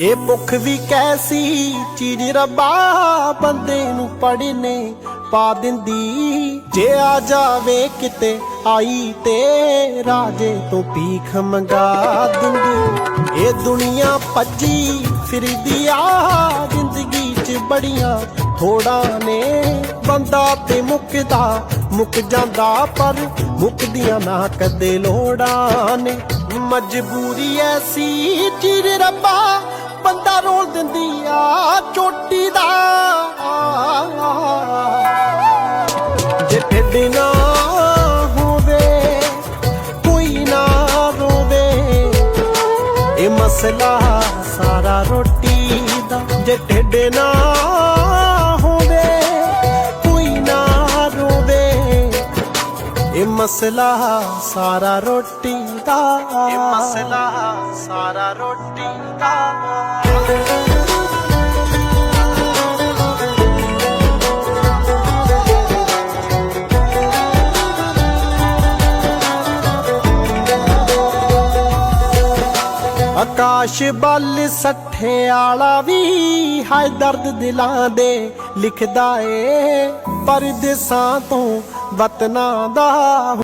ਇਹ ਭੁੱਖ ਵੀ ਕੈਸੀ, ਚੀਜ਼ ਰੱਬਾ ਬੰਦੇ ਨੂੰ ਪੜਨੇ ਪਾ ਦਿੰਦੀ। ਜੇ ਆ ਜਾਵੇ ਕਿਤੇ ਆਈ ਤੇ ਰਾਜੇ ਤੋਂ ਭੀਖ ਮੰਗਾ ਦਿੰਦੀ। ਇਹ ਦੁਨੀਆ ਭੱਜੀ ਫਿਰਦੀ ਆ, ਜ਼ਿੰਦਗੀ 'ਚ ਬੜੀਆਂ ਥੋੜਾ ਨੇ। ਬੰਦਾ ਤੇ ਮੁੱਕਦਾ, ਮੁੱਕ ਜਾਂਦਾ, ਪਰ ਮੁੱਕਦੀਆਂ ਨਾ ਕਦੇ ਲੋੜਾਂ ਨੇ। ਮਜਬੂਰੀ ਐਸੀ, ਚੀਜ਼ ਰੱਬਾ ਦਿੰਦੀ ਆ ਚੋਟੀ ਦਾ। ਜੇ ਢਿੱਡ ਨਾ ਹੋਵੇ, ਕੋਈ ਨਾ ਰੋਵੇ। ਇਹ ਮਸਲਾ ਸਾਰਾ ਰੋਟੀ ਦਾ। ਜੇ ਢਿੱਡ ਨਾ ਹੋਵੇ, ਕੋਈ ਨਾ ਰੋਵੇ। ਇਹ ਮਸਲਾ ਸਾਰਾ ਰੋਟੀ ਦਾ। ਇਹ ਮਸਲਾ ਸਾਰਾ ਰੋਟੀ ਦਾ। ਆਕਾਸ਼ ਬੱਲ ਸੱਠੇ ਆਲਾ ਵੀ ਹਾਏ ਦਰਦ ਦਿਲਾਂ ਦੇ ਲਿਖਦਾ ਏ ਪਰਦੇਸਾਂ ਤੋਂ ਵਤਨਾਂ ਦਾ